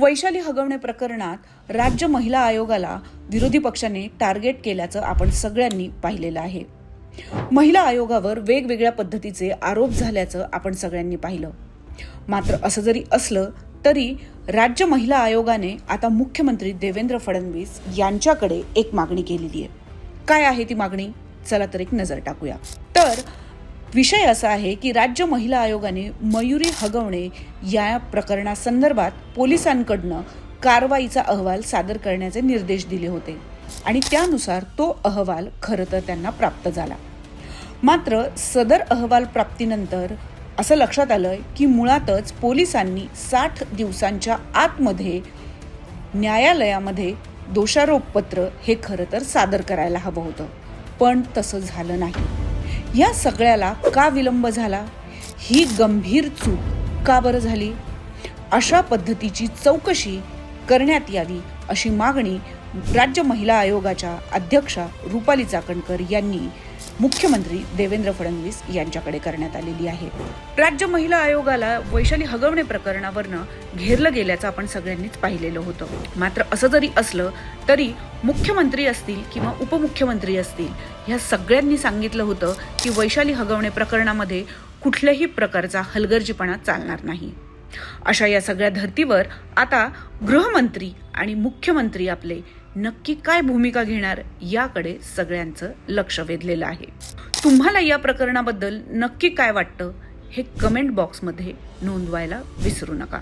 वैशाली हगवणे प्रकरणात राज्य महिला आयोगाला विरोधी पक्षाने टार्गेट केल्याचं आपण सगळ्यांनी पाहिलेलं आहे. महिला आयोगावर वेगवेगळ्या पद्धतीचे आरोप झाल्याचं आपण सगळ्यांनी पाहिलं. मात्र असं जरी असलं तरी राज्य महिला आयोगाने आता मुख्यमंत्री देवेंद्र फडणवीस यांच्याकडे एक मागणी केलेली आहे. काय आहे ती मागणी? चला तर एक नजर टाकूया. तर विषय असा आहे की राज्य महिला आयोगाने मयुरी हगवणे या प्रकरणासंदर्भात पोलिसांकडनं कारवाईचा अहवाल सादर करण्याचे निर्देश दिले होते. आणि त्यानुसार तो अहवाल खरं तर त्यांना प्राप्त झाला. मात्र सदर अहवाल प्राप्तीनंतर असं लक्षात आलं की मुळातच पोलिसांनी साठ दिवसांच्या आतमध्ये न्यायालयामध्ये दोषारोपपत्र हे खरं तर सादर करायला हवं होतं. पण तसं झालं नाही. या सगळ्याला का विलंब झाला? ही गंभीर चूक का बरं झाली? अशा पद्धतीची चौकशी करण्यात यावी अशी मागणी राज्य महिला आयोगाच्या अध्यक्षा रुपाली चाकणकर यांनी मुख्यमंत्री देवेंद्र फडणवीस यांच्याकडे करण्यात आलेली आहे. राज्य महिला आयोगाला वैशाली हगवणे प्रकरणावरनं घेरलं गेल्याचं आपण सगळ्यांनीच पाहिलेलं होतं. मात्र असं जरी असलं तरी मुख्यमंत्री असतील किंवा उपमुख्यमंत्री असतील ह्या सगळ्यांनी सांगितलं होतं की वैशाली हगवणे प्रकरणामध्ये कुठल्याही प्रकारचा हलगर्जीपणा चालणार नाही. अशा या सगळ्या धर्तीवर आता गृहमंत्री आणि मुख्यमंत्री आपले नक्की काय भूमिका घेणार याकडे सगळ्यांचं लक्ष वेधलेलं आहे. तुम्हाला या प्रकरणाबद्दल नक्की काय वाटतं हे कमेंट बॉक्समध्ये नोंदवायला विसरू नका.